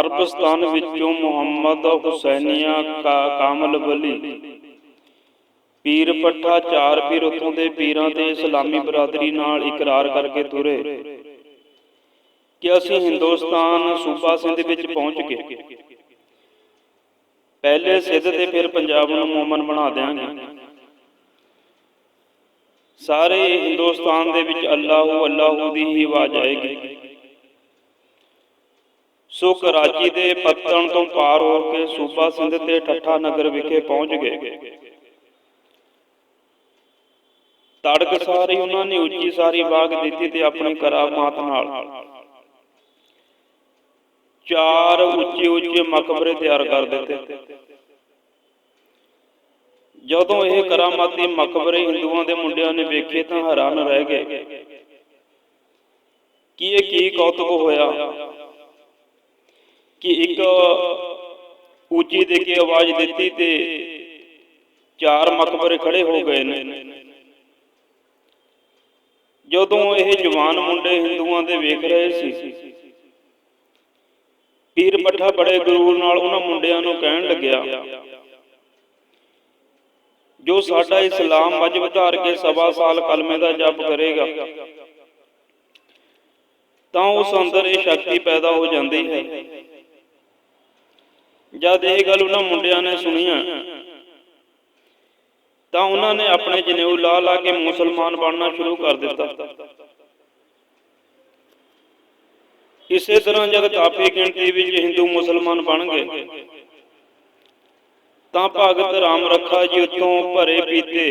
ਅਰਬਸਤਾਨ ਵਿੱਚੋਂ ਮੁਹੰਮਦ ਹੁਸੈਨੀਆ ਕਾ ਕਾਮਲ ਬਲੀ ਪੀਰ ਪੱਠਾ ਚਾਰ ਪੀਰ ਉਥੋਂ ਦੇ ਪੀਰਾਂ ਤੇ ਇਸਲਾਮੀ ਬਰਾਦਰੀ ਨਾਲ ਇਕਰਾਰ ਕਰਕੇ ਤੁਰੇ ਕਿ ਅਸੀਂ ਹਿੰਦੁਸਤਾਨ ਸੂਬਾ ਸਿੰਧ ਵਿੱਚ ਪਹੁੰਚ ਗਏ। ਪਹਿਲੇ ਸਿੱਧ ਤੇ ਫਿਰ ਪੰਜਾਬ ਨੂੰ ਮੂਮਨ ਬਣਾ ਦਿਆਂਗੇ। ਸਾਰੇ ਹਿੰਦੁਸਤਾਨ ਦੇ ਵਿੱਚ ਅੱਲਾਹੂ ਅੱਲਾਹੂ ਦੀ ਹੀ ਆਵਾਜ਼ ਆਏਗੀ। ਸੋ ਕਰਾਚੀ ਦੇ ਪੱਤਣ ਤੋਂ ਪਾਰ ਹੋ ਕੇ ਸੂਬਾ ਸਿੰਧ ਤੇ ਠੱਠਾ ਨਗਰ ਵਿਖੇ ਪਹੁੰਚ ਗਏ। ਤੜਕ ਸਾਰੀ ਉਹਨਾਂ ਨੇ ਉੱਚੀ ਸਾਰੀ ਬਾਗ ਦਿੱਤੀ ਤੇ ਆਪਣੀ ਕਰਾਮਾਤ ਨਾਲ। ਚਾਰ ਉੱਚੇ ਉੱਚੇ ਮਕਬਰੇ ਤਿਆਰ ਕਰ ਦਿੱਤੇ। ਜਦੋਂ ਇਹ ਕਰਾਮਾਤੀ ਮਕਬਰੇ ਹਿੰਦੂਆਂ ਦੇ ਮੁੰਡਿਆਂ ਨੇ ਵੇਖੇ ਤਾਂ ਹੈਰਾਨ ਰਹਿ ਗਏ। ਕਿ ਇਹ ਕੀ ਕੌਤਕ ਹੋਇਆ? ਕਿ ਇੱਕ ਉੱਚੀ ਦੇ ਕੇ ਆਵਾਜ਼ ਦਿੱਤੀ ਤੇ ਚਾਰ ਮਕਬਰੇ ਖੜੇ ਹੋ ਗਏ ਨੇ। ਜਦੋਂ ਇਹ ਜਵਾਨ ਮੁੰਡੇ ਹਿੰਦੂਆਂ ਦੇ ਵੇਖ ਰਹੇ ਸੀ, ਪੀਰ ਪੱਠਾ ਬੜੇ ਗਰੂਰ ਨਾਲ ਉਹਨਾਂ ਮੁੰਡਿਆਂ ਨੂੰ ਕਹਿਣ ਲੱਗਿਆ, ਜੋ ਸਾਡਾ ਇਸਲਾਮ ਮਜਬ ਧਾਰ ਕੇ ਸਵਾ ਸਾਲ ਕਲਮੇ ਦਾ ਜਪ ਕਰੇਗਾ, ਤਾਂ ਉਸ ਅੰਦਰ ਇਹ ਸ਼ਕਤੀ ਪੈਦਾ ਹੋ ਜਾਂਦੀ ਹੈ। ਜਦ ਇਹ ਗੱਲ ਉਹਨਾਂ ਮੁੰਡਿਆਂ ਨੇ ਸੁਣੀਆਂ ਤਾਂ ਉਹਨਾਂ ਨੇ ਆਪਣੇ ਜਨੇਊ ਲਾ ਲਾ ਕੇ ਮੁਸਲਮਾਨ ਬਣਨਾ ਸ਼ੁਰੂ ਕਰ ਦਿੱਤਾ। ਇਸੇ ਤਰ੍ਹਾਂ ਜਦ ਕਾਫੀ ਗਿਣਤੀ ਵਿੱਚ ਹਿੰਦੂ ਮੁਸਲਮਾਨ ਬਣ ਗਏ, ਤਾਂ ਭਗਤ ਰਾਮ ਰੱਖਾ ਜੀ ਉਤੋਂ ਭਰੇ ਪੀਤੇ।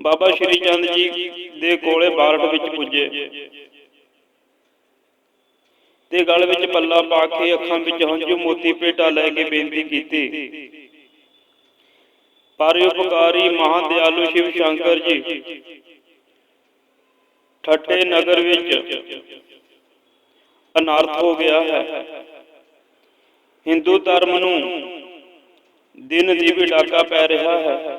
ਬਾਬਾ ਸ਼੍ਰੀ ਚੰਦ ਜੀ ਦੇ ਕੋਲੇ ਬਾਰਟ ਵਿੱਚ ਪੁੱਜੇ। ਤੇ ਗਲ ਵਿੱਚ ਪੱਲਾ ਪਾ ਕੇ ਅੱਖਾਂ ਵਿੱਚ ਹੰਝੂ ਮੋਤੀ ਪੇਟਾ ਲੈ ਕੇ ਬੇਨਤੀ ਕੀਤੀ। ਪਰਉਪਕਾਰੀ ਮਹਾਂ ਦਿਆਲੂ ਸ਼ਿਵ ਸ਼ੰਕਰ ਜੀ, ਠੱਟੇ ਨਗਰ ਵਿੱਚ ਅਨਰਥ ਹੋ ਗਿਆ ਹੈ। ਹਿੰਦੂ ਧਰਮ ਨੂੰ ਦਿਨ ਦੀ ਵੀ ਡਾਕਾ ਪੈ ਰਿਹਾ ਹੈ।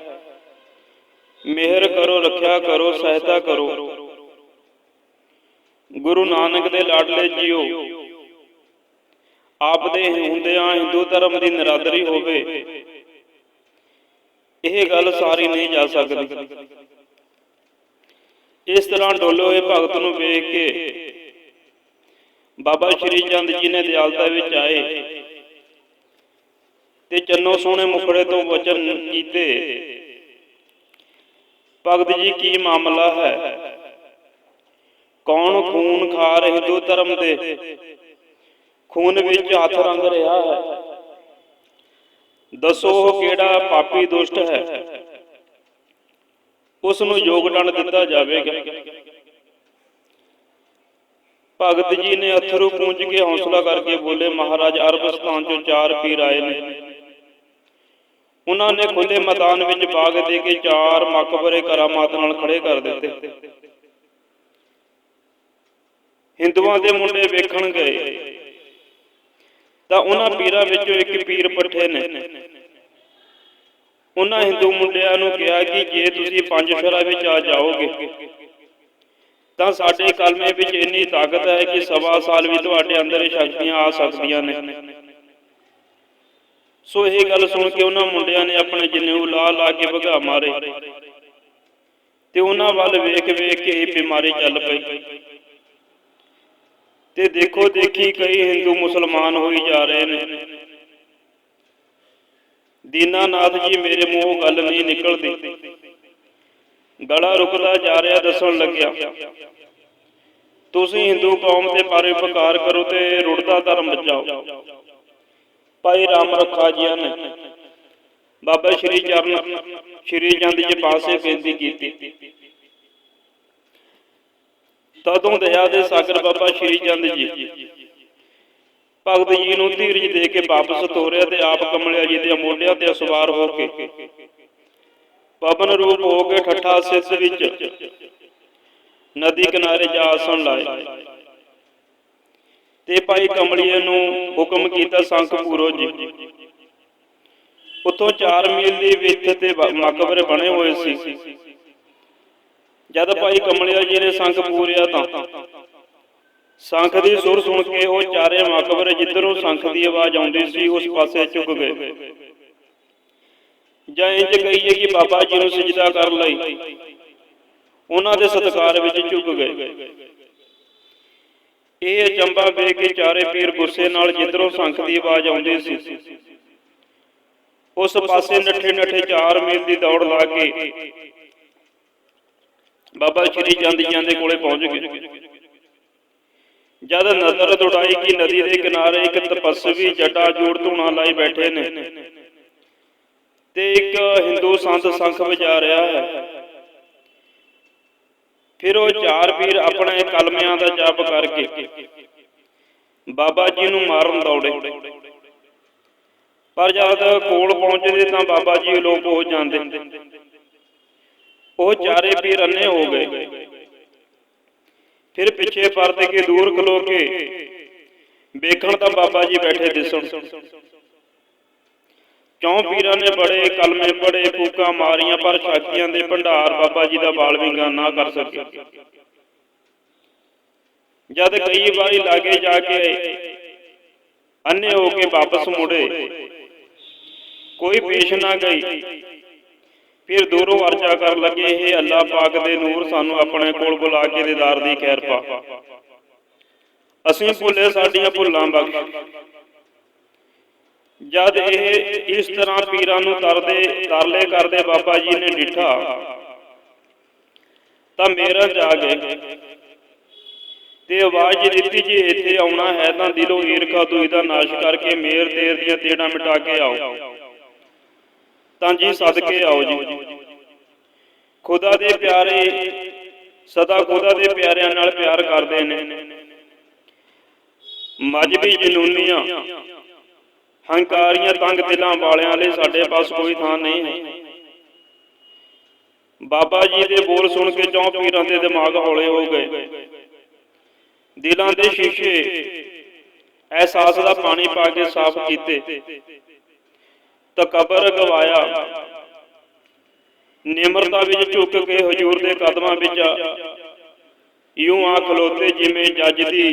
ਮਿਹਰ ਕਰੋ, ਰੱਖਿਆ ਕਰੋ, ਸਹਾਇਤਾ ਕਰੋ। ਗੁਰੂ ਨਾਨਕ ਦੇ ਲਾਡਲੇ ਜੀਓ ਆਪ ਦੇ ਹੁੰਦਿਆਂ ਹਿੰਦੂ ਧਰਮ ਦੀ ਨਰਾਦਰੀ ਹੋਵੇ। ਇਹ ਗੱਲ ਸਾਰੀ ਨਹੀਂ ਜਾ ਸਕਦੀ। ਇਸ ਤਰ੍ਹਾਂ ਡੋਲੇ ਹੋਏ ਭਗਤ ਨੂੰ ਵੇਖ ਕੇ ਬਾਬਾ ਸ਼੍ਰੀ ਚੰਦ ਜੀ ਨੇ ਦਿਆਲਤਾ ਵਿੱਚ ਆਏ ਤੇ ਚੰਨੋ ਸੋਹਣੇ ਮੁਖੜੇ ਤੋਂ ਵਚਨ ਕੀਤੇ। ਭਗਤ ਜੀ, ਕੀ ਮਾਮਲਾ ਹੈ? ਕੌਣ ਖੂਨ ਖਾਰ ਹਿੰਦੂ ਧਰਮ ਦੇ? ਖੂਨ ਵਿੱਚ ਹੱਥ ਰੰਗ ਰਿਹਾ ਹੈ। ਦੱਸੋ ਕਿਹੜਾ ਪਾਪੀ ਦੁਸ਼ਟ ਹੈ? ਉਸ ਨੂੰ ਯੋਗਦਾਨ ਦਿੱਤਾ ਜਾਵੇਗਾ। ਭਗਤ ਜੀ ਨੇ ਅਥਰੂ ਪੂੰਝ ਕੇ ਹੌਸਲਾ ਕਰਕੇ ਬੋਲੇ, ਮਹਾਰਾਜ ਅਰਬਸਤਾਨ ਚੋਂ ਚਾਰ ਪੀਰ ਆਏ ਨੇ। ਉਹਨਾਂ ਨੇ ਖੁੱਲੇ ਮੈਦਾਨ ਵਿੱਚ ਬਾਗ ਦੇ ਕੇ ਚਾਰ ਮਕਬਰੇ ਕਰਾਮਾਤ ਨਾਲ ਖੜੇ ਕਰ ਦਿੱਤੇ। ਹਿੰਦੂਆਂ ਦੇ ਮੁੰਡੇ ਵੇਖਣ ਗਏ। ਤਾਂ ਉਹਨਾਂ ਪੀਰਾਂ ਵਿੱਚੋਂ ਇੱਕ ਪੀਰ ਪੱਠੇ ਨੇ। ਉਹਨਾਂ ਹਿੰਦੂ ਮੁੰਡਿਆਂ ਨੂੰ ਕਿਹਾ ਕਿ ਜੇ ਤੁਸੀਂ ਪੰਜ ਫੇਰਾ ਵਿੱਚ ਆ ਜਾਓਗੇ, ਤਾਂ ਸਾਡੇ ਕਲਮੇ ਵਿੱਚ ਇੰਨੀ ਤਾਕਤ ਹੈ ਕਿ ਸਵਾ ਸਾਲ ਵੀ ਤੁਹਾਡੇ ਅੰਦਰ ਇਹ ਸ਼ਕਤੀਆਂ ਆ ਸਕਦੀਆਂ ਨੇ। ਸੋ ਇਹ ਗੱਲ ਸੁਣ ਕੇ ਉਹਨਾਂ ਮੁੰਡਿਆਂ ਨੇ ਆਪਣੇ ਜਨੇਊ ਲਾ ਲਾ ਕੇ ਭਗਾ ਮਾਰੇ, ਤੇ ਉਹਨਾਂ ਵੱਲ ਵੇਖ ਵੇਖ ਕੇ ਇਹ ਬਿਮਾਰੀ ਚੱਲ ਪਈ। ਤੇ ਦੇਖੋ ਦੇਖੀ ਕਈ ਹਿੰਦੂ ਮੁਸਲਮਾਨ ਹੋਈ ਜਾ ਰਹੇ ਨੇ। ਦੀਨਾਨਾਥ ਜੀ, ਮੇਰੇ ਮੂੰਹੋਂ ਗੱਲ ਨਹੀਂ ਨਿਕਲਦੀ। ਗਲਾ ਰੁਕਦਾ ਜਾ ਰਿਹਾ ਦੱਸਣ ਲੱਗਿਆ। ਤੁਸੀਂ ਹਿੰਦੂ ਕੌਮ ਤੇ ਪਰਉਪਕਾਰ ਕਰੋ ਤੇ ਰੁੜਦਾ ਧਰਮ ਬਚਾਓ। ਭਾਈ ਰਾਮ ਰੱਖਾ ਜੀ ਨੇ। ਬਾਬਾ ਸ਼੍ਰੀ ਚਰਨ, ਸ਼੍ਰੀ ਚੰਦ ਜੀ ਪਾਸੇ ਬੇਨਤੀ ਕੀਤੀ। ਤਦੋਂ ਦਇਆ ਦੇ ਸਾਗਰ ਬਾਬਾ ਸ਼੍ਰੀ ਚੰਦ ਜੀ। ਭਗਤ ਜੀ ਨੂੰ ਧੀਰਜ ਦੇ ਕੇ ਵਾਪਸ ਤੋਰਿਆ ਤੇ ਆਪ ਕਮਲਿਆ ਜੀ ਦੇ ਮੋਢਿਆਂ ਤੇ ਸਵਾਰ ਹੋ ਕੇ ਪਵਨ ਰੂਪ ਹੋ ਕੇ ਠੱਠਾ ਸਿੱਧ ਵਿੱਚ ਨਦੀ ਕਿਨਾਰੇ ਜਾ ਆਸਣ ਲਾਏ। ਤੇ ਭਾਈ ਕਮਲੀਏ ਨੂੰ ਹੁਕਮ ਕੀਤਾ ਸੰਖ ਪੂਰੋ ਜੀ। ਉਤੋਂ 4 ਮੀਲ ਦੀ ਵਿੱਥ ਤੇ ਮਕਬਰੇ ਬਣੇ ਹੋਏ ਸੀ। ਜਦ ਭਾਈ ਕਮਲਿਆ ਜੀ ਨੇ ਸੰਖ ਪੂਰਿਆ ਤਾਂ। ਸੰਖ ਦੀ ਸੁਰ ਸੁਣ ਕੇ ਉਹ ਚਾਰੇ ਮਕਬਰੇ ਜਿੱਧਰੋਂ ਸੰਖ ਦੀ ਆਵਾਜ਼ ਆਉਂਦੀ ਸੀ ਉਸ ਪਾਸੇ ਝੁਕ ਗਏ। ਜਾਂ ਇੰਜ ਕਹੀਏ ਕਿ ਬਾਬਾ ਜੀ ਨੂੰ ਸਜਦਾ ਕਰ ਲਈ। ਉਹਨਾਂ ਦੇ ਸਤਕਾਰ ਵਿੱਚ ਝੁਕ ਗਏ। ਇਹ ਅਚੰਭਾ ਵੇਖ ਕੇ ਚਾਰੇ ਪੀਰ ਗੁੱਸੇ ਨਾਲ ਜਿੱਧਰੋਂ ਸ਼ੰਖ ਦੀ ਆਵਾਜ਼ ਆਉਂਦੀ ਸੀ। ਉਸ ਪਾਸੇ ਨੱਠੇ ਨੱਠੇ 4 ਮੀਲ ਦੀ ਦੌੜ ਲਾ ਕੇ ਬਾਬਾ ਸ਼੍ਰੀ ਚੰਦ ਜੀਆਂ ਦੇ ਕੋਲੇ ਪਹੁੰਚ ਗਏ। ਜਦ ਨਜ਼ਰ ਦੁੜਾਈ ਕਿ ਨਦੀ ਦੇ ਕਿਨਾਰੇ ਇੱਕ ਤਪਸਵੀ ਜੱਟਾ ਜੋੜ ਧੂਣਾ ਲਾਈ ਬੈਠੇ ਨੇ। ਤੇ ਇੱਕ ਹਿੰਦੂ ਸੰਤ ਸੰਖ ਵਜਾ ਰਿਹਾ ਹੈ। ਫਿਰ ਉਹ ਚਾਰ ਪੀਰ ਆਪਣੇ ਕਲਮਿਆਂ ਦਾ ਜਪ ਕਰਕੇ ਬਾਬਾ ਜੀ ਨੂੰ ਮਾਰਨ ਦੌੜੇ। ਪਰ ਜਦ ਕੋਲ ਪਹੁੰਚਦੇ ਤਾਂ ਬਾਬਾ ਜੀ ਅਲੋਪ ਹੋ ਜਾਂਦੇ। ਉਹ ਚਾਰੇ ਪੀਰ ਅੰਨੇ ਹੋ ਗਏ। ਫਿਰ ਪਿੱਛੇ ਪਰਦੇ ਕੇ ਦੂਰ ਖਲੋ ਕੇ ਵੇਖਣ ਤਾਂ ਬਾਬਾ ਜੀ ਬੈਠੇ ਦਿਸਣ। ਕਿਉਂ ਪੀਰਾਂ ਨੇ ਬੜੇ ਕਲਮੇ ਪੜੇ ਫੂਕਾਂ ਮਾਰੀਆਂ, ਪਰ ਸ਼ਾਕੀਆਂ ਦੇ ਭੰਡਾਰ ਬਾਬਾ ਜੀ ਦਾ ਬਾਲ ਵਿੰਗਾ ਨਾ ਕਰ ਸਕੇ। ਜਦ ਕਈ ਵਾਰੀ ਲਾਗੇ ਜਾ ਕੇ ਅੰਨੇ ਹੋ ਕੇ ਵਾਪਸ ਮੁੜੇ, ਕੋਈ ਪੇਸ਼ ਨਾ ਗਈ। ਫਿਰ ਦੂਰੋਂ ਅਰਜ਼ਾ ਕਰ ਲੱਗੇ ਇਹ ਅੱਲਾਹ ਪਾਕ ਦੇ ਨੂਰ ਸਾਨੂੰ ਆਪਣੇ ਕੋਲ ਬੁਲਾ ਕੇ ਦੀਦਾਰ ਦੀ ਖੈਰ ਪਾ। ਅਸੀਂ ਭੁੱਲੇ ਸਾਡੀਆਂ ਭੁੱਲਾਂ ਬਖਸ਼ ਜਦ ਇਹ ਇਸ ਤਰ੍ਹਾਂ ਪੀਰਾਂ ਨੂੰ ਤਰਦੇ, ਤਰਲੇ ਕਰਦੇ ਬਾਬਾ ਜੀ ਨੇ ਡਿਠਾ, ਤਾਂ ਮੇਰਾ ਜਾ ਗਏ ਤੇ ਆਵਾਜ਼ ਦਿੱਤੀ, ਜੀ ਇੱਥੇ ਆਉਣਾ ਹੈ ਤਾਂ ਦਿਲੋਂ ਈਰਖਾ ਦੂਈ ਦਾ ਨਾਸ਼ ਕਰਕੇ ਮੇਰ ਤੇਰ ਦੀਆਂ ਤੇੜਾਂ ਮਿਟਾ ਕੇ ਆਓ। ਤਾਂ ਜੀ ਸਦਕੇ ਆਓ ਜੀ। ਖੁਦਾ ਦੇ ਪਿਆਰੇ, ਸਦਾ ਖੁਦਾ ਦੇ ਪਿਆਰਿਆਂ ਨਾਲ ਪਿਆਰ ਕਰਦੇ ਨੇ। ਮਜਬੀ ਜਨੂਨੀਆਂ ਹੰਕਾਰੀਆਂ ਤੰਗ ਦਿਲਾਂ ਵਾਲਿਆਂ ਲਈ ਸਾਡੇ ਪਾਸ ਕੋਈ ਥਾਂ ਨਹੀਂ ਹੈ। ਬਾਬਾ ਜੀ ਦੇ ਬੋਲ ਸੁਣ ਕੇ ਚੌਂ ਪੀਰਾਂ ਦੇ ਦਿਮਾਗ ਹੌਲੇ ਹੋ ਗਏ। ਦਿਲਾਂ ਦੇ ਸ਼ੀਸ਼ੇ ਅਹਿਸਾਸ ਦਾ ਪਾਣੀ ਪਾ ਕੇ ਸਾਫ਼ ਕੀਤੇ। ਤਕਬਰ ਗਵਾਇਆ। ਨਿਮਰਤਾ ਵਿੱਚ ਝੁੱਕ ਕੇ ਹਜੂਰ ਦੇ ਕਦਮਾਂ ਵਿੱਚ ਯੂੰ ਆ ਖਲੋਤੇ ਜਿਵੇਂ ਜੱਜ ਦੀ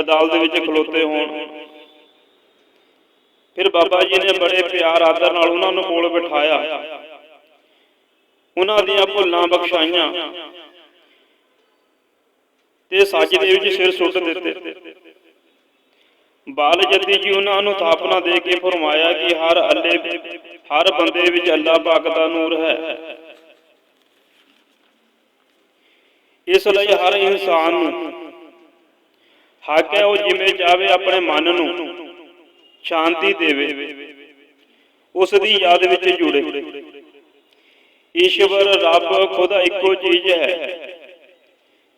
ਅਦਾਲਤ ਵਿੱਚ ਖਲੋਤੇ ਹੋਣ। ਫਿਰ ਬਾਬਾ ਜੀ ਨੇ ਬੜੇ ਪਿਆਰ ਆਦਰ ਨਾਲ ਉਹਨਾਂ ਨੂੰ ਕੋਲ ਬਿਠਾਇਆ। ਉਹਨਾਂ ਦੀਆਂ ਭੁੱਲਾਂ ਬਖਸ਼ਾਈਆਂ। ਤੇ ਸਜਦੇ ਵਿੱਚ ਸਿਰ ਸੁੱਟ ਦਿੱਤੇ। ਬਾਲ ਜੱਦੀ ਜੀ ਉਹਨਾਂ ਨੂੰ ਥਾਪਨਾ ਦੇ ਕੇ ਫਰਮਾਇਆ ਕਿ ਹਰ ਅੱਲੇ, ਹਰ ਬੰਦੇ ਵਿੱਚ ਅੱਲਾਹ ਪਾਕ ਦਾ ਨੂਰ ਹੈ। ਇਸ ਲਈ ਹਰ ਇਨਸਾਨ ਨੂੰ ਹੱਕ ਹੈ ਉਹ ਜਿਵੇਂ ਚਾਹੇ ਆਪਣੇ ਮਨ ਨੂੰ ਸ਼ਾਂਤੀ ਦੇਵੇ, ਉਸ ਦੀ ਯਾਦ ਵਿੱਚ ਜੁੜੇ। ਈਸ਼ਵਰ ਰੱਬ ਖੁਦਾ ਇੱਕੋ ਚੀਜ਼ ਹੈ।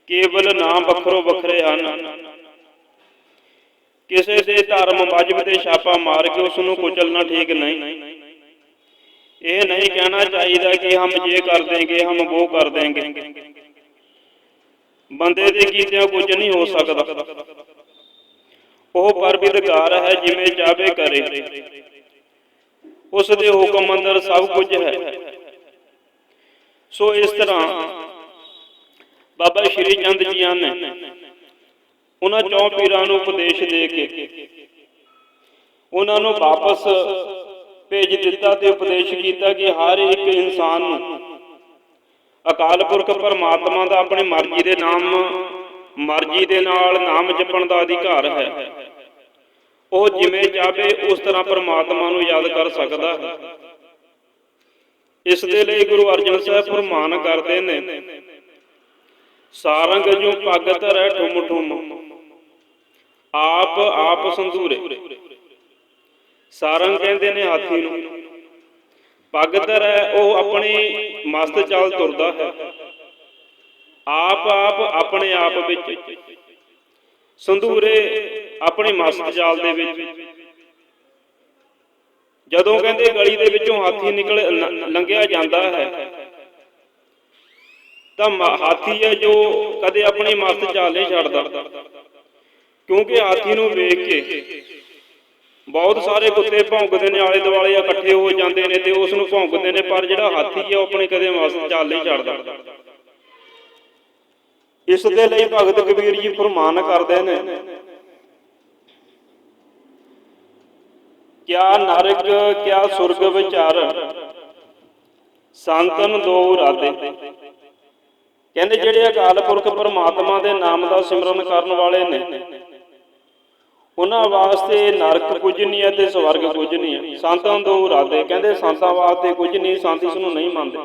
ਕੇਵਲ ਨਾਮ ਵੱਖਰੋ ਵੱਖਰੇ ਹਨ। ਕਿਸੇ ਦੇ ਧਰਮ ਮਜਬ ਤੇ ਛਾਪਾ ਮਾਰ ਕੇ ਉਸ ਨੂੰ ਕੁਚਲਣਾ ਠੀਕ ਨਹੀਂ। ਇਹ ਨਹੀਂ ਕਹਿਣਾ ਚਾਹੀਦਾ ਕਿ ਹਮ ਇਹ ਕਰ ਦੇਂਗੇ, ਹਮ ਉਹ ਕਰ ਦੇਂਗੇ। ਬੰਦੇ ਦੇ ਕੀਤਿਆਂ ਕੁਝ ਨਹੀਂ ਹੋ ਸਕਦਾ। ਉਹ ਪਰਵਿਰਦਗਾਰ ਹੈ ਜਿਵੇਂ ਚਾਹੇ ਕਰੇ। ਉਸ ਦੇ ਹੁਕਮ ਅੰਦਰ ਸਭ ਕੁਝ ਹੈ। ਸੋ ਇਸ ਤਰ੍ਹਾਂ ਬਾਬਾ ਸ਼੍ਰੀ ਚੰਦ ਜੀਆਂ ਨੇ ਉਹਨਾਂ ਚੌਂ ਪੀਰਾਂ ਨੂੰ ਉਪਦੇਸ਼ ਦੇ ਕੇ। ਉਹਨਾਂ ਨੂੰ ਵਾਪਸ ਭੇਜ ਦਿੱਤਾ ਤੇ ਉਪਦੇਸ਼ ਕੀਤਾ ਕਿ ਹਰ ਇੱਕ ਇਨਸਾਨ ਨੂੰ ਅਕਾਲ ਪੁਰਖ ਪਰਮਾਤਮਾ ਦਾ ਆਪਣੀ ਮਰਜ਼ੀ ਦੇ ਨਾਮ ਮਰਜ਼ੀ ਦੇ ਨਾਲ ਨਾਮ ਜਪਣ ਦਾ ਅਧਿਕਾਰ ਹੈ। ਉਹ ਜਿਵੇਂ ਚਾਹੇ ਉਸ ਤਰ੍ਹਾਂ ਪਰਮਾਤਮਾ ਨੂੰ ਯਾਦ ਕਰ ਸਕਦਾ ਹੈ। ਇਸ ਦੇ ਲਈ ਗੁਰੂ ਅਰਜਨ ਸਾਹਿਬ ਫਰਮਾਨ ਕਰਦੇ ਨੇ ਸਾਰੰਗ ਜੋ ਭਗਤ ਰਹਿ ਠੁਮ ਠੁਮ। ਆਪ ਆਪ ਸੰਧੂਰੇ। ਸਾਰੰਗ ਕਹਿੰਦੇ ਨੇ ਹਾਥੀ ਨੂੰ, ਭਗਤ ਰਹਿ ਉਹ ਆਪਣੀ ਮਸਤ ਚਾਲ ਤੁਰਦਾ ਹੈ। ਆਪ ਆਪ ਆਪਣੇ ਆਪ ਵਿੱਚ। ਸੰਧੂਰੇ ਆਪਣੀ ਮਸਤ ਚਾਲ ਦੇ ਵਿੱਚ। ਜਦੋਂ ਕਹਿੰਦੇ ਗਲੀ ਦੇ ਵਿੱਚੋਂ ਹਾਥੀ ਨਿਕਲ ਲੰਘਿਆ ਜਾਂਦਾ ਹੈ ਤਾਂ ਹਾਥੀ ਹੈ ਜੋ ਕਦੇ ਆਪਣੀ ਮਸਤ ਚਾਲ ਨਹੀਂ ਛੱਡਦਾ। ਕਿਉਂਕਿ ਹਾਥੀ ਨੂੰ ਵੇਖ ਕੇ ਬਹੁਤ ਸਾਰੇ ਕੁੱਤੇ ਭੌਂਕਦੇ ਨੇ ਆਲੇ ਦੁਆਲੇ ਇਕੱਠੇ ਹੋ ਜਾਂਦੇ ਨੇ ਤੇ ਉਸ ਨੂੰ ਭੌਂਕਦੇ ਨੇ, ਪਰ ਜਿਹੜਾ ਹਾਥੀ ਹੈ ਉਹ ਆਪਣੀ ਕਦੇ ਮਸਤ ਚਾਲ ਨਹੀਂ ਛੱਡਦਾ। ਇਸ ਦੇ ਲਈ ਭਗਤ ਕਬੀਰ ਜੀ ਫਰਮਾਨ ਕਰਦੇ ਨੇ, ਕਿਆ ਨਰਕ, ਕਿਆ ਸੁਰਗ ਵਿਚਾਰ, ਸੰਤਨ ਦੋ ਰਾਦੇ ਕਹਿੰਦੇ ਜਿਹੜੇ ਅਕਾਲ ਪੁਰਖ ਪਰਮਾਤਮਾ ਦੇ ਨਾਮ ਦਾ ਸਿਮਰਨ ਕਰਨ ਵਾਲੇ ਨੇ। ਉਹਨਾਂ ਵਾਸਤੇ ਨਰਕ ਕੁਝ ਨਹੀਂ ਹੈ ਤੇ ਸਵਰਗ ਕੁਝ ਨਹੀਂ ਹੈ। ਸੰਤਾਂ ਦੋ ਰਾਦੇ ਕਹਿੰਦੇ ਸੰਤਾਂ ਵਾਸਤੇ ਕੁਝ ਨਹੀਂ ਸੰਤ ਇਸ ਨੂੰ ਨਹੀਂ ਮੰਨਦੇ।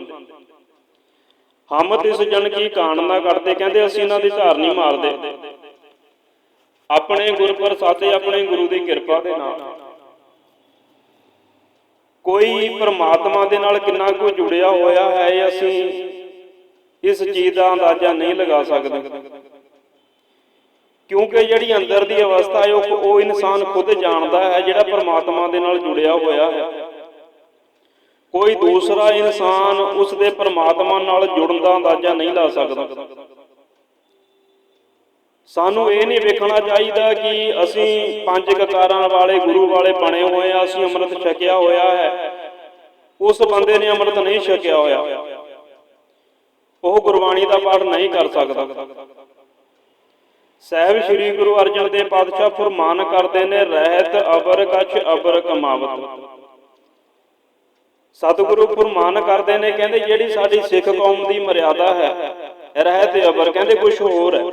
ਹਮ ਤਿਸ ਜਨ ਕੀ ਕਾਣ ਨਾ ਕਰਦੇ ਕਹਿੰਦੇ ਅਸੀਂ ਇਹਨਾਂ ਦੀ ਧਾਰ ਨਹੀਂ ਮਾਰਦੇ। ਆਪਣੇ ਗੁਰ ਪ੍ਰਸਾਦੇ ਆਪਣੇ ਗੁਰੂ ਦੀ ਕਿਰਪਾ ਦੇ ਨਾਲ। ਕੋਈ ਪ੍ਰਮਾਤਮਾ ਦੇ ਨਾਲ ਕਿੰਨਾ ਕੁ ਜੁੜਿਆ ਹੋਇਆ ਹੈ ਅਸੀਂ ਇਸ ਚੀਜ਼ ਦਾ ਅੰਦਾਜ਼ਾ ਨਹੀਂ ਲਗਾ ਸਕਦੇ। ਕਿਉਂਕਿ ਜਿਹੜੀ ਅੰਦਰ ਦੀ ਅਵਸਥਾ ਹੈ, ਉਹ ਉਹ ਇਨਸਾਨ ਖੁਦ ਜਾਣਦਾ ਹੈ, ਜਿਹੜਾ ਪ੍ਰਮਾਤਮਾ ਦੇ ਨਾਲ ਜੁੜਿਆ ਹੋਇਆ ਹੈ। ਕੋਈ ਦੂਸਰਾ ਇਨਸਾਨ ਉਸ ਦੇ ਪ੍ਰਮਾਤਮਾ ਨਾਲ ਜੁੜਨ ਦਾ ਅੰਦਾਜ਼ਾ ਨਹੀਂ ਲਾ ਸਕਦਾ। ਸਾਨੂੰ ਇਹ ਨਹੀਂ ਵੇਖਣਾ ਚਾਹੀਦਾ ਕਿ ਅਸੀਂ ਪੰਜ ਕਕਾਰਾਂ ਵਾਲੇ, ਗੁਰੂ ਵਾਲੇ ਬਣੇ ਹੋਏ ਆ, ਅਸੀਂ ਅੰਮ੍ਰਿਤ ਛਕਿਆ ਹੋਇਆ ਹੈ। ਉਸ ਬੰਦੇ ਨੇ ਅੰਮ੍ਰਿਤ ਨਹੀਂ ਛਕਿਆ ਹੋਇਆ। ਉਹ ਗੁਰਬਾਣੀ ਦਾ ਪਾਠ ਨਹੀਂ ਕਰ ਸਕਦਾ। ਸਹਿਬ ਸ੍ਰੀ ਗੁਰੂ ਅਰਜਨ ਦੇਵ ਪਾਤਸ਼ਾਹ ਫਰਮਾਨ ਕਰਦੇ ਨੇ, ਰਹਿਤ ਅਬਰ ਕਛ ਅਬਰ ਕਮਾਵਤ। ਸਤਿਗੁਰੂ ਫਰਮਾਨ ਕਰਦੇ ਨੇ, ਕਹਿੰਦੇ ਜਿਹੜੀ ਸਾਡੀ ਸਿੱਖ ਕੌਮ ਦੀ ਮਰਿਆਦਾ ਹੈ, ਰਹਿਤ ਅਬਰ ਕਹਿੰਦੇ ਕੁਝ ਹੋਰ ਹੈ।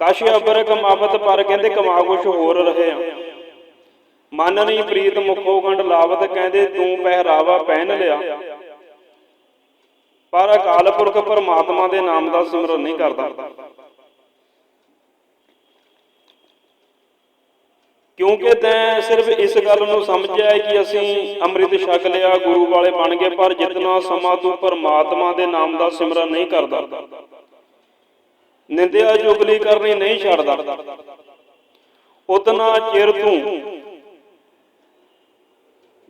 ਕਛ ਅਬਰ ਕਮਾਵਤ, ਪਰ ਕਹਿੰਦੇ ਕਮਾ ਕੁਝ ਹੋਰ ਰਹੇ ਆ ਮਨ ਨਹੀਂ ਪ੍ਰੀਤ ਮੁਖੋ ਲਾਵਤ, ਕਹਿੰਦੇ ਤੂੰ ਪਹਿਰਾਵਾ ਪਹਿਨ ਲਿਆ। ਪਰ ਅਕਾਲ ਪੁਰਖ ਪਰਮਾਤਮਾ ਦੇ ਨਾਮ ਦਾ ਸਿਮਰਨ ਨਹੀਂ ਕਰਦਾ। ਕਿਉਂਕਿ ਤੈਂ ਸਿਰਫ ਇਸ ਗੱਲ ਨੂੰ ਸਮਝਿਆ ਕਿ ਅਸੀਂ ਅੰਮ੍ਰਿਤ ਛਕ ਲਿਆ, ਗੁਰੂ ਵਾਲੇ ਬਣ ਗਏ, ਪਰ ਜਿਤਨਾ ਸਮਾਂ ਤੂੰ ਪਰਮਾਤਮਾ ਦੇ ਨਾਮ ਦਾ ਸਿਮਰਨ ਨਹੀਂ ਕਰਦਾ, ਨਿੰਦਿਆ ਜੁਗਲੀ ਕਰਨੀ ਨਹੀਂ ਛੱਡਦਾ, ਉਤਨਾ ਚਿਰ ਤੂੰ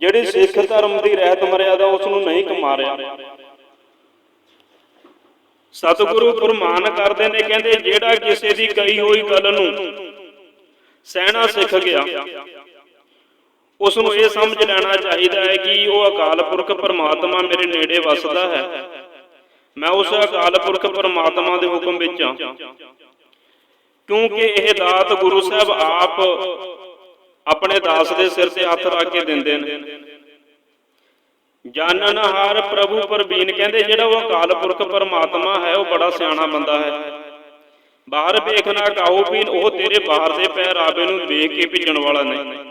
ਜਿਹੜੀ ਸਿੱਖ ਧਰਮ ਦੀ ਰਹਿਤ ਮਰਿਆਦਾ ਉਸ ਨੂੰ ਨਹੀਂ ਕਮਾ ਰਿਹਾ। ਸਤਿਗੁਰੂ ਫਰਮਾਨ ਕਰਦੇ ਨੇ, ਕਹਿੰਦੇ ਜਿਹੜਾ ਕਿਸੇ ਦੀ ਕਹੀ ਹੋਈ ਗੱਲ ਨੂੰ ਸਹਿਣਾ ਸਿੱਖ ਗਿਆ ਉਸ ਨੂੰ ਇਹ ਸਮਝ ਲੈਣਾ ਚਾਹੀਦਾ ਹੈ ਕਿ ਉਹ ਅਕਾਲ ਪੁਰਖ ਪਰਮਾਤਮਾ ਮੇਰੇ ਨੇੜੇ ਵਸਦਾ ਹੈ। ਮੈਂ ਉਸ ਅਕਾਲ ਪੁਰਖ ਪਰਮਾਤਮਾ ਦੇ ਹੁਕਮ ਵਿੱਚ ਹਾਂ। ਕਿਉਂਕਿ ਇਹ ਦਾਤ ਗੁਰੂ ਸਾਹਿਬ ਆਪ ਆਪਣੇ ਦਾਸ ਦੇ ਸਿਰ ਤੇ ਹੱਥ ਰੱਖ ਕੇ ਦਿੰਦੇ ਨੇ। ਜਾਣਨ ਹਾਰ ਪ੍ਰਭੂ ਪਰਬੀਨ ਕਹਿੰਦੇ ਜਿਹੜਾ ਉਹ ਅਕਾਲ ਪੁਰਖ ਪਰਮਾਤਮਾ ਹੈ, ਉਹ ਬੜਾ ਸਿਆਣਾ ਬੰਦਾ ਹੈ। ਬਾਹਰ ਵੇਖਣਾ ਕਾਹੂ ਪੀਨ ਉਹ ਤੇਰੇ ਬਾਹਰ ਦੇ ਪਹਿਰਾਵੇ ਨੂੰ ਵੇਖ ਕੇ ਭਿੱਜਣ ਵਾਲਾ ਨਹੀਂ।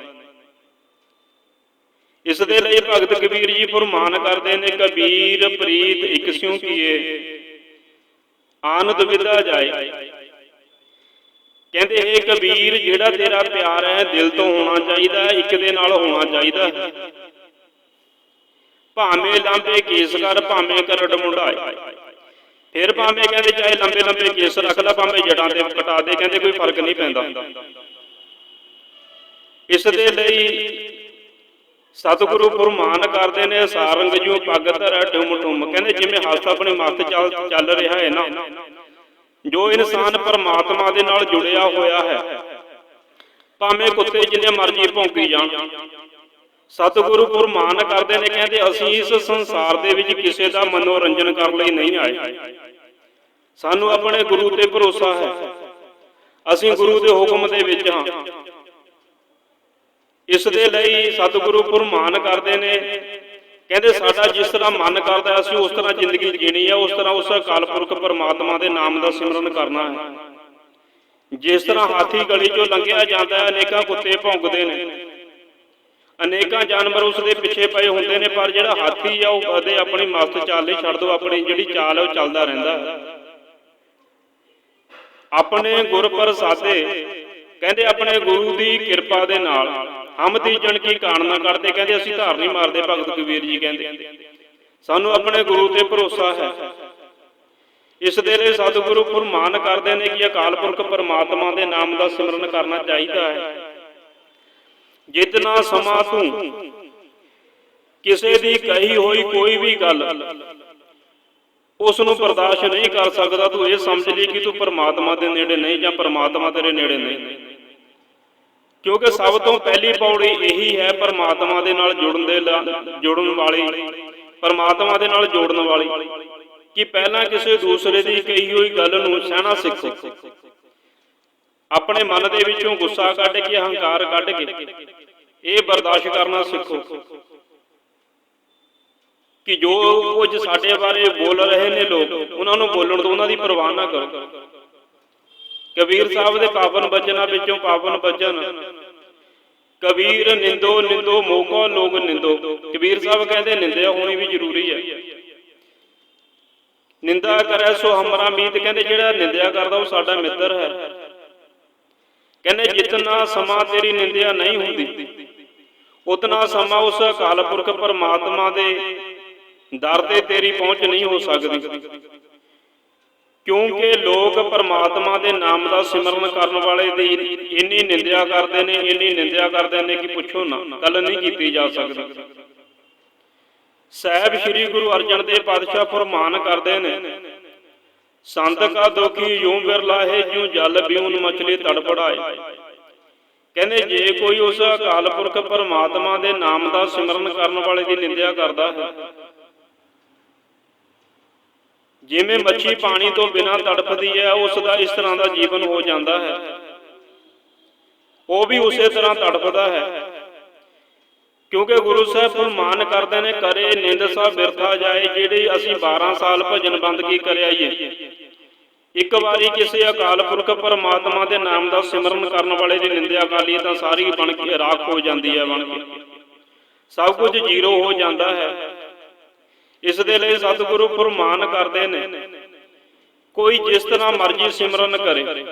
ਇਸ ਦੇ ਲਈ ਭਗਤ ਕਬੀਰ ਜੀ ਫਰਮਾਨ ਕਰਦੇ ਨੇ, ਕਬੀਰ ਪ੍ਰੀਤ ਇਕ ਸਿਉ ਕੀਏ, ਆਨੰਦ ਵਿਦਾ ਜਾਏ। ਕਹਿੰਦੇ ਇਹ ਕਬੀਰ, ਜਿਹੜਾ ਤੇਰਾ ਪਿਆਰ ਹੈ, ਦਿਲ ਤੋਂ ਹੋਣਾ ਚਾਹੀਦਾ ਹੈ ਇੱਕ ਦੇ ਨਾਲ ਹੋਣਾ ਚਾਹੀਦਾ ਹੈ। ਭਾਵੇਂ ਲੰਬੇ ਕੇਸ ਕਰ ਭਾਵੇਂ ਕਰੜ ਮੁੰਡਾਏ ਫਿਰ ਭਾਵੇਂ ਕਹਿੰਦੇ ਚਾਹੇ ਲੰਬੇ ਲੰਬੇ ਕੇਸ ਰੱਖ ਲੈ ਭਾਵੇਂ ਜੜਾਂ ਤੇ ਕਟਾ ਦੇ ਕਹਿੰਦੇ ਕੋਈ ਫ਼ਰਕ ਨਹੀਂ ਪੈਂਦਾ। ਇਸ ਦੇ ਲਈ ਸਤਿਗੁਰੂ ਫਰਮਾਨ ਕਰਦੇ ਨੇ ਸਾਰੰਗ ਜਿਉ ਪੱਗ ਧਰੈ ਠੁਮ ਠੁਮ ਕਹਿੰਦੇ ਜਿਵੇਂ ਹੱਥ ਆਪਣੇ ਮੱਥ ਚੱਲ ਚੱਲ ਰਿਹਾ ਹੈ ਨਾ। ਜੋ ਇਨਸਾਨ ਪਰਮਾਤਮਾ ਦੇ ਨਾਲ ਜੁੜਿਆ ਹੋਇਆ ਹੈ ਭਾਵੇਂ ਕੁੱਤੇ ਜਿੰਨੇ ਮਰਜ਼ੀ ਭੌਂਕੀ ਜਾਣ। ਸਤਿਗੁਰੂ ਫਰਮਾਨ ਕਰਦੇ ਨੇ, ਕਹਿੰਦੇ ਅਸੀਂ ਇਸ ਸੰਸਾਰ ਦੇ ਵਿੱਚ ਕਿਸੇ ਦਾ ਮਨੋਰੰਜਨ ਕਰਨ ਲਈ ਨਹੀਂ ਆਏ। ਸਾਨੂੰ ਆਪਣੇ ਗੁਰੂ ਤੇ ਭਰੋਸਾ ਹੈ। ਅਸੀਂ ਗੁਰੂ ਦੇ ਹੁਕਮ ਦੇ ਵਿੱਚ ਹਾਂ। ਇਸ ਦੇ ਲਈ ਸਤਿਗੁਰੂ ਫਰਮਾਨ ਕਰਦੇ ਨੇ। ਕਹਿੰਦੇ ਸਾਡਾ ਜਿਸ ਤਰ੍ਹਾਂ ਮਨ ਕਰਦਾ ਅਸੀਂ ਉਸ ਤਰ੍ਹਾਂ ਜ਼ਿੰਦਗੀ ਜੀਣੀ ਹੈ, ਉਸ ਤਰ੍ਹਾਂ ਉਸ ਅਕਾਲ ਪੁਰਖ ਪਰਮਾਤਮਾ ਦੇ ਨਾਮ ਦਾ ਸਿਮਰਨ ਕਰਨਾ ਹੈ। ਜਿਸ ਤਰ੍ਹਾਂ ਹਾਥੀ ਗਲੀ ਚੋਂ ਲੰਘਿਆ ਜਾਂਦਾ ਹੈ, ਅਨੇਕਾਂ ਕੁੱਤੇ ਭੌਂਕਦੇ ਨੇ। ਅਨੇਕਾਂ ਜਾਨਵਰ ਉਸ ਦੇ ਪਿੱਛੇ ਪਏ ਹੁੰਦੇ ਨੇ, ਪਰ ਜਿਹੜਾ ਹਾਥੀ ਆ ਉਹ ਕਦੇ ਆਪਣੀ ਮਸਤ ਚਾਲ ਨਹੀਂ ਛੱਡ ਆਪਣੀ ਜਿਹੜੀ ਚਾਲ ਉਹ ਚੱਲਦਾ ਰਹਿੰਦਾ। ਆਪਣੇ ਗੁਰ ਪ੍ਰਸਾਦੇ ਕਹਿੰਦੇ ਆਪਣੇ ਗੁਰੂ ਦੀ ਕਿਰਪਾ ਦੇ ਨਾਲ ਹਮ ਤੀਜਣ ਕੀ ਕਾਣਨਾ ਕਰਦੇ, ਕਹਿੰਦੇ ਅਸੀਂ ਧਾਰ ਨਹੀਂ ਮਾਰਦੇ, ਭਗਤ ਕਬੀਰ ਜੀ ਕਹਿੰਦੇ। ਸਾਨੂੰ ਆਪਣੇ ਗੁਰੂ ਤੇ ਭਰੋਸਾ ਹੈ। ਇਸ ਦੇ ਲਈ ਸਤਿਗੁਰੂ ਫਰਮਾਨ ਕਰਦੇ ਨੇ ਕਿ ਅਕਾਲ ਪੁਰਖ ਪਰਮਾਤਮਾ ਦੇ ਨਾਮ ਦਾ ਸਿਮਰਨ ਕਰਨਾ ਚਾਹੀਦਾ ਹੈ। ਜਿਤਨਾ ਸਮਾਂ ਤੂੰ ਕਿਸੇ ਦੀ ਕਹੀ ਹੋਈ ਕੋਈ ਵੀ ਗੱਲ ਉਸ ਨੂੰ ਬਰਦਾਸ਼ਤ ਨਹੀਂ ਕਰ ਸਕਦਾ, ਤੂੰ ਇਹ ਸਮਝ ਲਈ ਕਿ ਤੂੰ ਪਰਮਾਤਮਾ ਦੇ ਨੇੜੇ ਨਹੀਂ ਜਾਂ ਪਰਮਾਤਮਾ ਤੇਰੇ ਨੇੜੇ ਨਹੀਂ। ਕਿਉਂਕਿ ਸਭ ਤੋਂ ਪਹਿਲੀ ਪੌੜੀ ਇਹੀ ਹੈ, ਪਰਮਾਤਮਾ ਦੇ ਨਾਲ ਜੁੜਨ ਦੇ ਲ- ਜੁੜਨ ਵਾਲੀ, ਪਰਮਾਤਮਾ ਦੇ ਨਾਲ ਜੋੜਨ ਵਾਲੀ। ਕਿ ਪਹਿਲਾਂ ਕਿਸੇ ਦੂਸਰੇ ਦੀ ਕਹੀ ਹੋਈ ਗੱਲ ਨੂੰ ਸਹਿਣਾ ਸਿੱਖੋ। ਆਪਣੇ ਮਨ ਦੇ ਵਿੱਚੋਂ ਗੁੱਸਾ ਕੱਢ ਕੇ, ਅਹੰਕਾਰ ਕੱਢ ਕੇ, ਇਹ ਬਰਦਾਸ਼ਤ ਕਰਨਾ ਸਿੱਖੋ ਕਿ ਜੋ ਕੁਝ ਸਾਡੇ ਬਾਰੇ ਬੋਲ ਰਹੇ ਨੇ ਲੋਕ, ਉਹਨਾਂ ਨੂੰ ਬੋਲਣ ਤੋਂ ਉਹਨਾਂ ਦੀ ਪਰਵਾਹ ਨਾ ਕਰੋ। ਕਬੀਰ ਸਾਹਿਬ ਦੇ ਪਾਵਨ ਬਚਨਾਂ ਵਿੱਚੋਂ ਪਾਵਨ ਬਚਨ। ਕਬੀਰ ਨਿੰਦੋ ਨਿੰਦੋ ਮੋਕੋ, ਲੋਕ ਨਿੰਦੋ। ਕਬੀਰ ਸਾਹਿਬ ਕਹਿੰਦੇ, ਨਿੰਦਿਆ ਹੋਣੀ ਵੀ ਜ਼ਰੂਰੀ ਹੈ। ਨਿੰਦਾ ਕਰੇ ਸੋ ਹਮਰਾ ਮੀਤ, ਕਹਿੰਦੇ ਜਿਹੜਾ ਨਿੰਦਿਆ ਕਰਦਾ ਉਹ ਸਾਡਾ ਮਿੱਤਰ ਹੈ। ਕਹਿੰਦੇ ਜਿਤਨਾ ਸਮਾਂ ਤੇਰੀ ਨਿੰਦਿਆ ਨਹੀਂ ਹੁੰਦੀ। ਉਤਨਾ ਸਮਾਂ ਉਸ ਅਕਾਲ ਪੁਰਖ ਪਰਮਾਤਮਾ ਦੇ ਦਰ ਤੇ ਤੇਰੀ ਪਹੁੰਚ ਨਹੀਂ ਹੋ ਸਕਦੀ। ਕਿਉਂਕਿ ਲੋਕ ਪਰਮਾਤਮਾ ਦੇ ਨਾਮ ਦਾ ਸਿਮਰਨ ਕਰਨ ਵਾਲੇ ਦੀ ਇੰਨੀ ਨਿੰਦਿਆ ਕਰਦੇ ਨੇ ਇੰਨੀ ਨਿੰਦਿਆ ਕਰਦੇ ਨੇ ਕਿ ਪੁੱਛੋ ਨਾ ਗੱਲ ਨਹੀਂ ਕੀਤੀ ਜਾ ਸਕਦੀ। ਸਾਹਿਬ ਸ੍ਰੀ ਗੁਰੂ ਅਰਜਨ ਦੇਵ ਪਾਤਸ਼ਾਹ ਫਰਮਾਨ ਕਰਦੇ ਨੇ ਸੰਤ ਕਾ ਦੁਖੀ ਯੂੰ ਬਿਰਲਾ ਜਿਉ ਜਲ ਬਿਉਨ ਮਛਲੀ ਤੜਪੜਾਏ ਕਹਿੰਦੇ, ਜੇ ਕੋਈ ਉਸ ਅਕਾਲ ਪੁਰਖ ਪਰਮਾਤਮਾ ਦੇ ਨਾਮ ਦਾ ਸਿਮਰਨ ਕਰਨ ਵਾਲੇ ਦੀ ਨਿੰਦਿਆ ਕਰਦਾ ਹੈ, ਜਿਵੇਂ ਮੱਛੀ ਪਾਣੀ ਤੋਂ ਬਿਨਾਂ ਤੜਪਦੀ ਹੈ, ਉਸ ਦਾ ਇਸ ਤਰ੍ਹਾਂ ਦਾ ਜੀਵਨ ਹੋ ਜਾਂਦਾ ਹੈ। ਉਹ ਵੀ ਉਸੇ ਤਰ੍ਹਾਂ ਤੜਪਦਾ ਹੈ। ਕਿਉਂਕਿ ਗੁਰੂ ਸਾਹਿਬ ਫਰਮਾਨ ਕਰਦੇ ਨੇ, ਕਰੇ ਨਿੰਦ ਸਾ ਬਿਰਥਾ ਜਾਏ, ਜਿਹੜੀ ਅਸੀਂ 12 ਸਾਲ ਭਜਨ ਬੰਦਗੀ ਕਰ ਇੱਕ ਵਾਰੀ ਕਿਸੇ ਅਕਾਲ ਪੁਰਖ ਪਰਮਾਤਮਾ ਦੇ ਨਾਮ ਦਾ ਸਿਮਰਨ ਕਰਨ ਵਾਲੇ ਦੀ ਨਿੰਦਿਆ ਕਰ ਤਾਂ ਸਾਰੀ ਬਣ ਕੇ ਰਾਖ ਹੋ ਜਾਂਦੀ ਹੈ, ਬਣ ਕੇ। ਸਭ ਕੁਝ ਜ਼ੀਰੋ ਹੋ ਜਾਂਦਾ ਹੈ। ਇਸ ਦੇ ਲਈ ਸਤਿਗੁਰੂ ਫਰਮਾਨ ਕਰਦੇ ਨੇ, ਕੋਈ ਜਿਸ ਤਰ੍ਹਾਂ ਮਰਜ਼ੀ ਸਿਮਰਨ ਕਰੇ।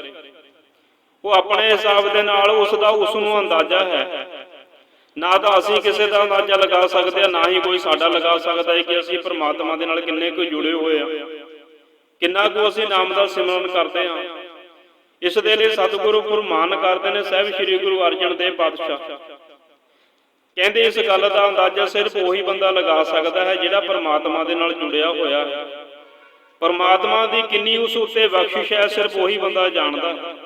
ਉਹ ਆਪਣੇ ਹਿਸਾਬ ਦੇ ਨਾਲ ਉਸ ਦਾ ਉਸ ਨੂੰ ਅੰਦਾਜ਼ਾ ਹੈ। ਨਾ ਤਾਂ ਅਸੀਂ ਕਿਸੇ ਦਾ ਅੰਦਾਜ਼ਾ ਲਗਾ ਸਕਦੇ ਆ, ਨਾ ਹੀ ਕੋਈ ਸਾਡਾ ਲਗਾ ਸਕਦਾ ਹੈ ਕਿ ਅਸੀਂ ਪ੍ਰਮਾਤਮਾ ਦੇ ਨਾਲ ਕਿੰਨੇ ਕੁ ਜੁੜੇ ਹੋਏ ਆ। ਕਿੰਨਾ ਕੁ ਅਸੀਂ ਨਾਮ ਦਾ ਸਿਮਰਨ ਕਰਦੇ ਆ। ਇਸ ਦੇ ਲਈ ਸਤਿਗੁਰੂ ਫਰਮਾਨ ਕਰਦੇ ਨੇ, ਸਾਹਿਬ ਸ੍ਰੀ ਗੁਰੂ ਅਰਜਨ ਦੇਵ ਪਾਤਸ਼ਾਹ। ਕਹਿੰਦੇ ਇਸ ਗੱਲ ਦਾ ਅੰਦਾਜ਼ਾ ਸਿਰਫ ਉਹੀ ਬੰਦਾ ਲਗਾ ਸਕਦਾ ਹੈ ਜਿਹੜਾ ਪ੍ਰਮਾਤਮਾ ਦੇ ਨਾਲ ਜੁੜਿਆ ਹੋਇਆ ਹੈ। ਪਰਮਾਤਮਾ ਦੀ ਕਿੰਨੀ ਉਸ ਉੱਤੇ ਬਖਸ਼ਿਸ਼ ਹੈ, ਸਿਰਫ ਉਹੀ ਬੰਦਾ ਜਾਣਦਾ ਹੈ।